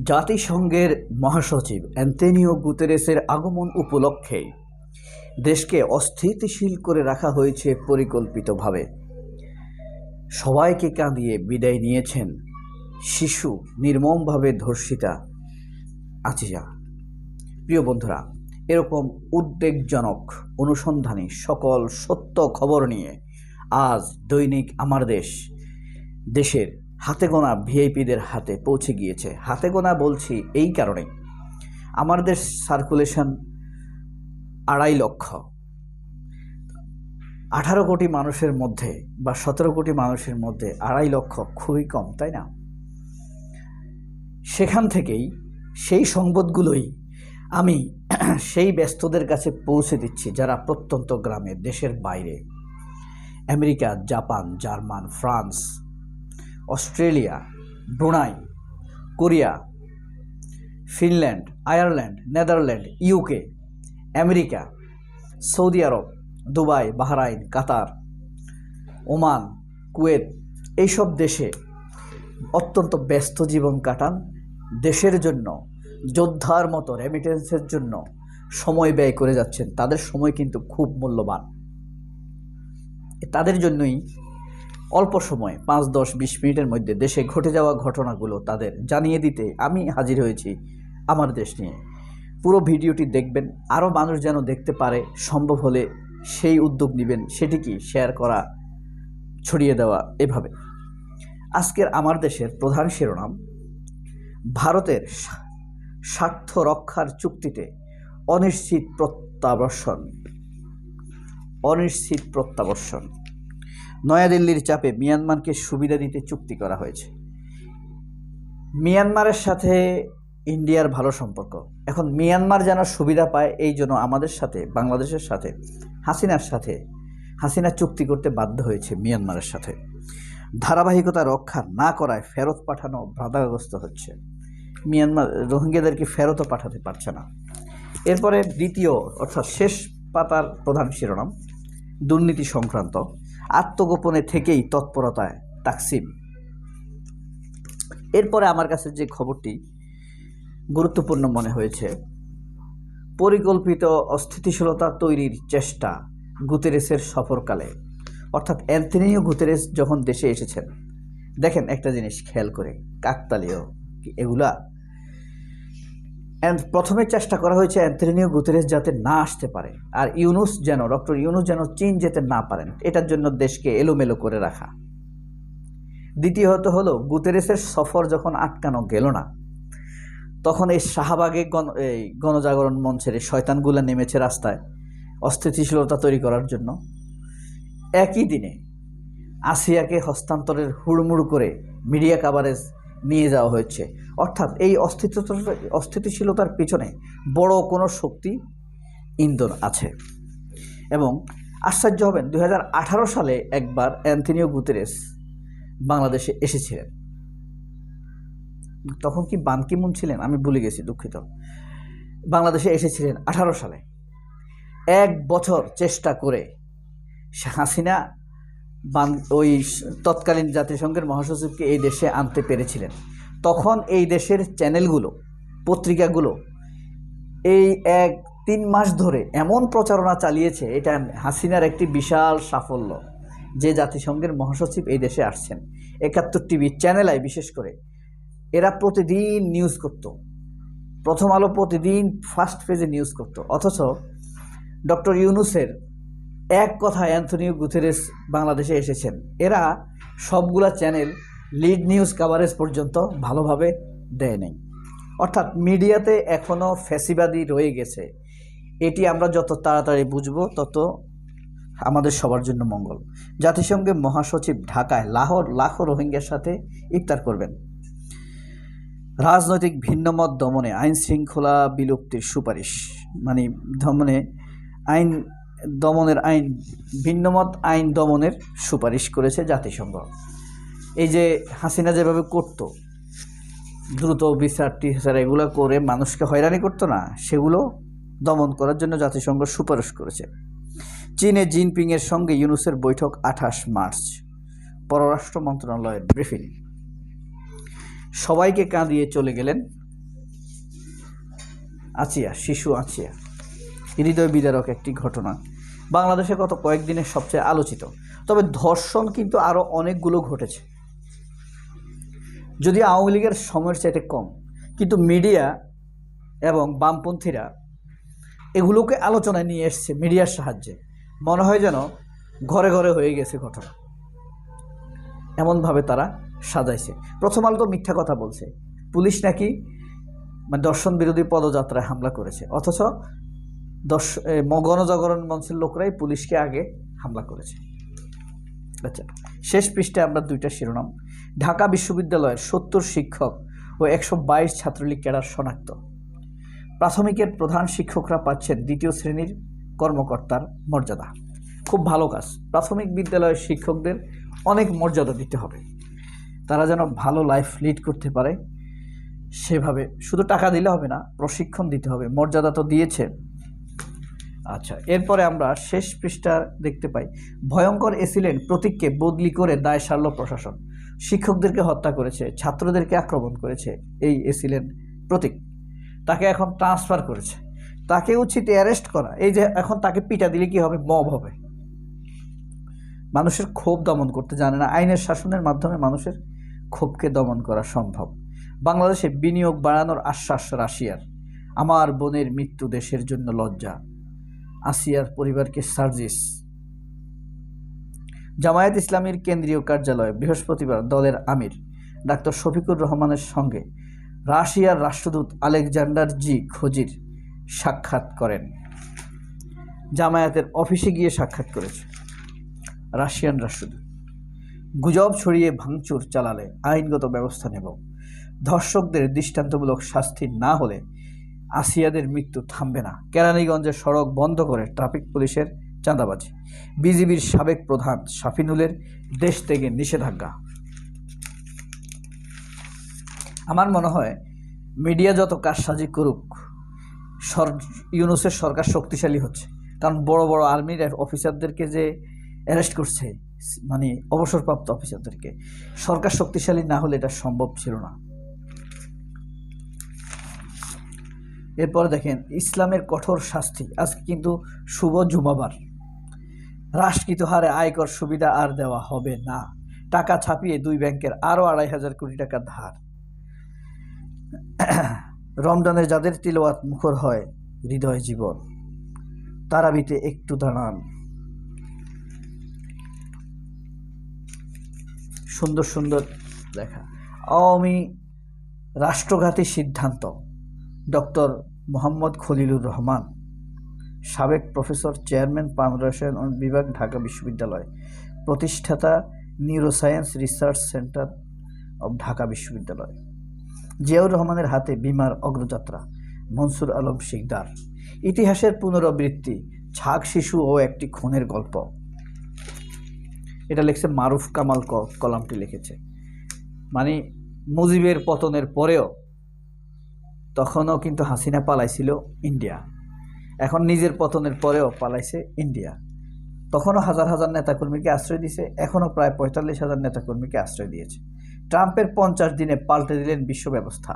জাতিসংঘের মহাসচিব অ্যান্তনিও গুতেরেসের আগমন উপলক্ষে দেশকে অস্থিতিশীল করে রাখা হয়েছে পরিকল্পিতভাবে। সবাইকে কাঁদিয়ে বিদায় নিয়েছেন শিশু নির্মমভাবে ধর্ষিতা আজিজা প্রিয় বন্ধুরা, এরকম উদ্বেগজনক অনুসন্ধানী সকল সত্য খবর নিয়ে আজ দৈনিক আমার দেশ, দেশের হাতে গোনা ভিআইপিদের হাতে পৌঁছে গিয়েছে। হাতে গোনা বলছি এই কারণে আমার দেশ সার্কুলেশন আড়াই লক্ষ। আঠারো কোটি মানুষের মধ্যে বা সতেরো কোটি মানুষের মধ্যে আড়াই লক্ষ খুবই কম, তাই না? সেখান থেকেই সেই সংবাদগুলোই আমি সেই ব্যস্তদের কাছে পৌঁছে দিচ্ছি, যারা প্রত্যন্ত গ্রামে, দেশের বাইরে। America, Japan, German, France Australia, Brunei, Korea, Finland, Ireland, Netherland, UK, America, Saudi Arab, Dubai, Bahrain, Qatar, Oman, Kuwait এইসব দেশে অত্যন্ত ব্যস্ত জীবন কাটান। দেশের জন্য, যোদ্ধার মতো রেমিটেন্সের জন্য সময় ব্যয় করে যাচ্ছেন। তাদের সময় কিন্তু খুব মূল্যবান। তাদের জন্যই অল্প সময়, পাঁচ, দশ, বিশ মিনিটের মধ্যে দেশে ঘটে যাওয়া ঘটনাগুলো তাদের জানিয়ে দিতে আমি হাজির হয়েছি আমার দেশ নিয়ে। পুরো ভিডিওটি দেখবেন, আরও মানুষ যেন দেখতে পারে, সম্ভব হলে সেই উদ্যোগ নেবেন, সেটি কি শেয়ার করা, ছড়িয়ে দেওয়া, এভাবে। আজকের আমার দেশের প্রধান শিরোনাম, ভারতের স্বার্থ রক্ষার চুক্তিতে অনিশ্চিত প্রত্যাবর্ষণ অনিশ্চিত প্রত্যাবর্ষণ নয়াদিল্লির চাপে মিয়ানমারকে সুবিধা দিতে চুক্তি করা হয়েছে। মিয়ানমারের সাথে ইন্ডিয়ার ভালো সম্পর্ক। এখন মিয়ানমার যেন সুবিধা পায়, এই জন্য আমাদের সাথে, বাংলাদেশের সাথে, হাসিনার সাথে, হাসিনা চুক্তি করতে বাধ্য হয়েছে মিয়ানমারের সাথে। ধারাবাহিকতা রক্ষা না করায় ফেরত পাঠানো বাধাগ্রস্ত হচ্ছে। মিয়ানমার, রোহিঙ্গাদেরকে ফেরতও পাঠাতে পারছে না। এরপরে দ্বিতীয়, অর্থাৎ শেষ পাতার প্রধান শিরোনাম, দুর্নীতি সংক্রান্ত। আত্মগোপনে থেকেই তৎপরতায়, তাকসিম। এরপরে আমার কাছে যে খবরটি গুরুত্বপূর্ণ মনে হয়েছে, পরিকল্পিত অস্থিতিশীলতা তৈরির চেষ্টা গুতেরেসের সফরকালে। অর্থাৎ অ্যান্থনিও গুতেরেস যখন দেশে এসেছেন, দেখেন একটা জিনিস খেয়াল করে, কাকতালীয় এগুলা? প্রথমে চেষ্টা করা হয়েছে অ্যান্থনিও গুতেরেস যাতে না আসতে পারে, আর ইউনুস যেন, ডক্টর ইউনুস যেন চীন যেতে না পারেন, এটার জন্য দেশকে এলোমেলো করে রাখা। দ্বিতীয়ত হলো, গুতেরেসের সফর যখন আটকানো গেল না, তখন এই শাহবাগে গণ, এই গণজাগরণ মঞ্চের এই শয়তানগুলো নেমেছে রাস্তায়, অস্থিতিশীলতা তৈরি করার জন্য। একই দিনে আসিয়াকে হস্তান্তরের হুড়মুড় করে মিডিয়া কাভারেজ নিয়ে যাওয়া হয়েছে। অর্থাৎ এই অস্থিতিশীলতা অস্থিতিশীলতার পিছনে বড় কোনো শক্তি ইন্ধন আছে। এবং আশ্চর্য হবেন দু হাজার আঠারো সালে একবার অ্যান্থনিও গুতেরেস বাংলাদেশে এসেছিলেন। তখন কি বান কিমুন ছিলেন? আমি ভুলে গেছি, দুঃখিত। বাংলাদেশে এসেছিলেন আঠারো সালে। এক বছর চেষ্টা করে হাসিনা ওই তৎকালীন জাতিসংঘের মহাসচিবকে এই দেশে আনতে পেরেছিলেন। তখন এই দেশের চ্যানেলগুলো, পত্রিকাগুলো এই এক তিন মাস ধরে এমন প্রচারণা চালিয়েছে, এটা হাসিনার একটি বিশাল সাফল্য যে জাতিসংঘের মহাসচিব এই দেশে আসছেন। একাত্তর টিভি চ্যানেলায় বিশেষ করে। এরা প্রতিদিন নিউজ করত। প্রথম আলো প্রতিদিন ফার্স্ট পেজে নিউজ করত। অথচ ডক্টর ইউনুসের এক কথা অ্যান্থনিও গুথেরেস বাংলাদেশে এসেছেন। এরা সবগুলা চ্যানেল লিড নিউজ কাভারেজ পর্যন্ত ভালোভাবে দেয় নাই। অর্থাৎ মিডিয়াতে এখনও ফ্যাসিবাদী রয়ে গেছে। এটি আমরা যত তাড়াতাড়ি বুঝব, তত আমাদের সবার জন্য মঙ্গল। জাতিসংঘের মহাসচিব ঢাকায় লাহোর, লাখো রোহিঙ্গার সাথে ইফতার করবেন। রাজনৈতিক ভিন্নমত দমনে আইন শৃঙ্খলা বিলুপ্তির সুপারিশ। মানে দমনে আইন দমনের আইন, ভিন্নমত আইন দমনের সুপারিশ করেছে জাতিসংঘ। এই যে হাসিনা যেভাবে করত, দ্রুত বিচার টিচার এগুলো করে মানুষকে হয়রানি করতো না, সেগুলো দমন করার জন্য জাতিসংঘ সুপারিশ করেছে। চীনে জিনপিংয়ের সঙ্গে ইউনুসের বৈঠক আঠাশ মার্চ, পররাষ্ট্র মন্ত্রণালয়ের ব্রিফিং। সবাইকে কাঁদিয়ে চলে গেলেন আচিয়া, শিশু আচিয়া। হৃদয় বিদারক একটি ঘটনা। বাংলাদেশে গত কয়েকদিনের সবচেয়ে আলোচিত। তবে ধর্ষণ কিন্তু আরও অনেকগুলো ঘটেছে। যদি আওয়ামী লীগের সময়ের চাইতে কম, কিন্তু মিডিয়া এবং বামপন্থীরা এগুলোকে আলোচনায় নিয়ে এসছে মিডিয়ার সাহায্যে। মনে হয় যেন ঘরে ঘরে হয়ে গেছে ঘটনা। এমনভাবে তারা সাজাইছে। প্রথম আলো তো মিথ্যা কথা বলছে। পুলিশ নাকি মানে দর্শন বিরোধী পদযাত্রায় হামলা করেছে। অথচ দর্শ ম- গণজাগরণ মঞ্চের লোকরাই পুলিশকে আগে হামলা করেছে। আচ্ছা শেষ পৃষ্ঠে আমরা দুইটা শিরোনাম। ঢাকা বিশ্ববিদ্যালয়ের সত্তর শিক্ষক ও একশো বাইশ ছাত্রলীগ ক্যাডার শনাক্ত। প্রাথমিকের প্রধান শিক্ষকরা পাচ্ছেন দ্বিতীয় শ্রেণির কর্মকর্তার মর্যাদা। খুব ভালো কাজ। প্রাথমিক বিদ্যালয়ের শিক্ষকদের অনেক মর্যাদা দিতে হবে। তারা যেন ভালো লাইফ লিড করতে পারে, সেভাবে। শুধু টাকা দিলে হবে না, প্রশিক্ষণ দিতে হবে। মর্যাদা তো দিয়েছে আচ্ছা এরপরে আমরা শেষ পৃষ্ঠা দেখতে পাই। ভয়ঙ্কর এসিলেন্ট প্রতীককে বদলি করে দায় সারল প্রশাসন। শিক্ষকদেরকে হত্যা করেছে, ছাত্রদেরকে আক্রমণ করেছে এই এসিলেন প্রতীক। তাকে এখন ট্রান্সফার করেছে। তাকে উচিত অ্যারেস্ট করা। এই যে এখন তাকে পিটা দিলে কি হবে? মব হবে। মানুষের ক্ষোভ দমন করতে জানে না। আইনের শাসনের মাধ্যমে মানুষের ক্ষোভকে দমন করা সম্ভব। বাংলাদেশে বিনিয়োগ বাড়ানোর আশ্বাস রাশিয়ার। আমার বোনের মৃত্যু দেশের জন্য লজ্জা। আসিয়ার পরিবারকে সার্জিস। জামায়াত ইসলামীর কেন্দ্রীয় কার্যালয়ে বৃহস্পতিবার দলের আমির ডাক্তার শফিকুর রহমানের সঙ্গে রাশিয়ার রাষ্ট্রদূত আলেকজান্ডার জি খোজির সাক্ষাৎ করেন। জামায়াতের অফিসে গিয়ে সাক্ষাৎ করেছে রাশিয়ান রাষ্ট্রদূত। গুজব ছড়িয়ে ভাঙচুর চালালে আইনগত ব্যবস্থা নেব। ধর্ষকদের দৃষ্টান্তমূলক শাস্তি না হলে আসিয়াদের মৃত্যু থামবে না। কেরানীগঞ্জের সড়ক বন্ধ করে ট্রাফিক পুলিশের চাঁদাবাজি। বিজিবির সাবেক প্রধান শাফিনুলের দেশ থেকে নিষেধাজ্ঞা। আমার মনে হয়, মিডিয়া যত কারসাজি করুক, সর, ইউনুসের সরকার শক্তিশালী হচ্ছে। কারণ বড় বড় আর্মির অফিসারদেরকে যে অ্যারেস্ট করছে মানে অবসরপ্রাপ্ত অফিসারদেরকে, সরকার শক্তিশালী না হলে এটা সম্ভব ছিল না। এরপর দেখেন, ইসলামের কঠোর শাস্তি। আজকে কিন্তু শুভ জুমাবার। হ্রাসকৃত হারে আয়কর সুবিধা আর দেওয়া হবে না। টাকা ছাপিয়ে দুই ব্যাংকের আরও আড়াই হাজার কোটি টাকা ধার। রমজানে যাদের তিলওয়াত মুখর হয়, হৃদয় জীবন, তারাবিতে একটু দাঁড়ান। সুন্দর সুন্দর লেখা। আওয়ামী রাষ্ট্রঘাতী সিদ্ধান্ত। ডক্টর মোহাম্মদ খলিলুর রহমান, সাবেক প্রফেসর চেয়ারম্যান প্রাণ রসায়ন বিভাগ, ঢাকা বিশ্ববিদ্যালয়, প্রতিষ্ঠাতা neuroscience research centre of Dhaka বিশ্ববিদ্যালয়। জিয়াউর রহমানের হাতে বিমার অগ্রযাত্রা, মনসুর আলম শিকদার। ইতিহাসের পুনরাবৃত্তি, ছাগ শিশু ও একটি খুনের গল্প। এটা লিখছে মারুফ কামাল কলামটি লিখেছে। মানে মুজিবের পতনের পরেও তখনও কিন্তু হাসিনা পালাইছিল ইন্ডিয়া। এখন নিজের পতনের পরেও পালাইছে ইন্ডিয়া। তখনও হাজার হাজার নেতাকর্মীকে আশ্রয় দিয়েছে, এখনও প্রায় পঁয়তাল্লিশ হাজার নেতাকর্মীকে আশ্রয় দিয়েছে। ট্রাম্পের পঞ্চাশ দিনে পাল্টে দিলেন বিশ্ব ব্যবস্থা।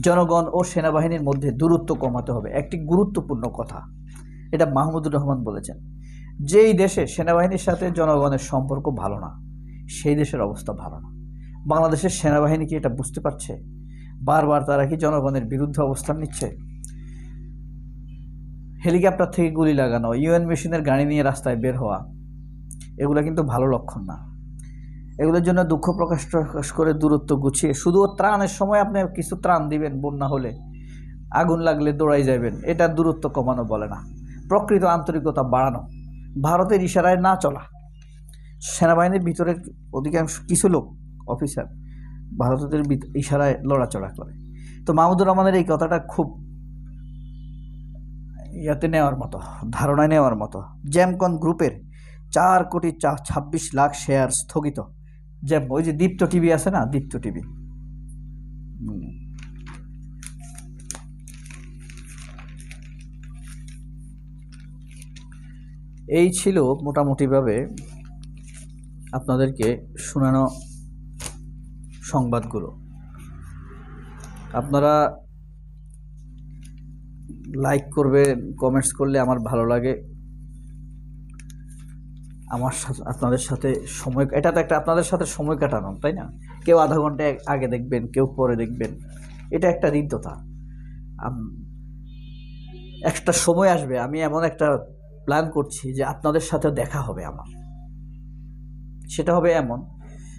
জনগণ ও সেনাবাহিনীর মধ্যে দূরত্ব কমাতে হবে, একটি গুরুত্বপূর্ণ কথা। এটা মাহমুদুর রহমান বলেছেন, যেই দেশে সেনাবাহিনীর সাথে জনগণের সম্পর্ক ভালো না, সেই দেশের অবস্থা ভালো না। বাংলাদেশের সেনাবাহিনী কি এটা বুঝতে পারছে? বারবার তারা কি জনগণের বিরুদ্ধে অবস্থান নিচ্ছে? হেলিকপ্টার থেকে গুলি লাগানো, ইউএন মেশিনের গাড়ি নিয়ে রাস্তায় বের হওয়া, এগুলো কিন্তু ভালো লক্ষণ না। এগুলোর জন্য দুঃখ প্রকাশ প্রকাশ করে দূরত্ব গুছিয়ে, শুধু ত্রাণের সময় আপনি কিছু ত্রাণ দিবেন বন্যা হলে, আগুন লাগলে দৌড়াই যাবেন এটা দূরত্ব কমানো বলে না। প্রকৃত আন্তরিকতা বাড়ানো, ভারতের ইশারায় না চলা। সেনাবাহিনীর ভিতরে অধিকাংশ কিছু লোক অফিসার। ভারতের ইশারায় লড়াচড়া করে। তো মাহমুদুর রহমানের এই কথাটা খুব ইয়াতে নেওয়ার মতো, ধারণায় নেওয়ার মতো। জ্যামকন গ্রুপের চার কোটি চা, ছাব্বিশ লাখ শেয়ার স্থগিত। জ্যাম ওই যে দীপ্ত টিভি আছে না? দীপ্ত টিভি। এই ছিল মোটামুটিভাবে আপনাদেরকে শোনানো সংবাদগুলো। আপনারা লাইক করবেন কমেন্টস করলে আমার ভালো লাগে। আমার সাথে, আপনাদের সাথে সময়, এটা তো একটা আপনাদের সাথে সময় কাটানো, তাই না? কেউ আধা ঘণ্টা আগে দেখবেন, কেউ পরে দেখবেন। এটা একটা হৃদ্যতা। একটা সময় আসবে, আমি এমন একটা প্ল্যান করছি যে আপনাদের সাথে দেখা হবে আমার। সেটা হবে এমন।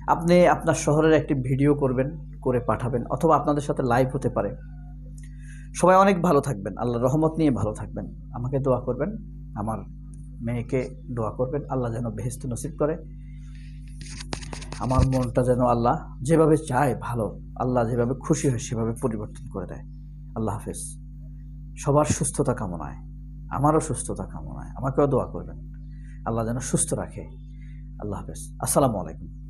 আপনি আপনার শহরের একটি ভিডিও করবেন, করে পাঠাবেন অথবা আপনাদের সাথে লাইভ হতে পারে। সবাই অনেক ভালো থাকবেন আল্লাহ রহমত নিয়ে ভালো থাকবেন। আমাকে দোয়া করবেন, আমার মেয়েকে দোয়া করবেন, আল্লাহ যেন বেহেস্ত নসিব করে। আমার মনটা যেন আল্লাহ যেভাবে চায় ভালো, আল্লাহ যেভাবে খুশি হয় সেভাবে পরিবর্তন করে দেয়। আল্লাহ হাফেজ। সবার সুস্থতা কামনায়, আমারও সুস্থতা কামনায়। আমাকেও দোয়া করবেন। আল্লাহ যেন সুস্থ রাখে। আল্লাহ হাফেজ। আসসালামু আলাইকুম।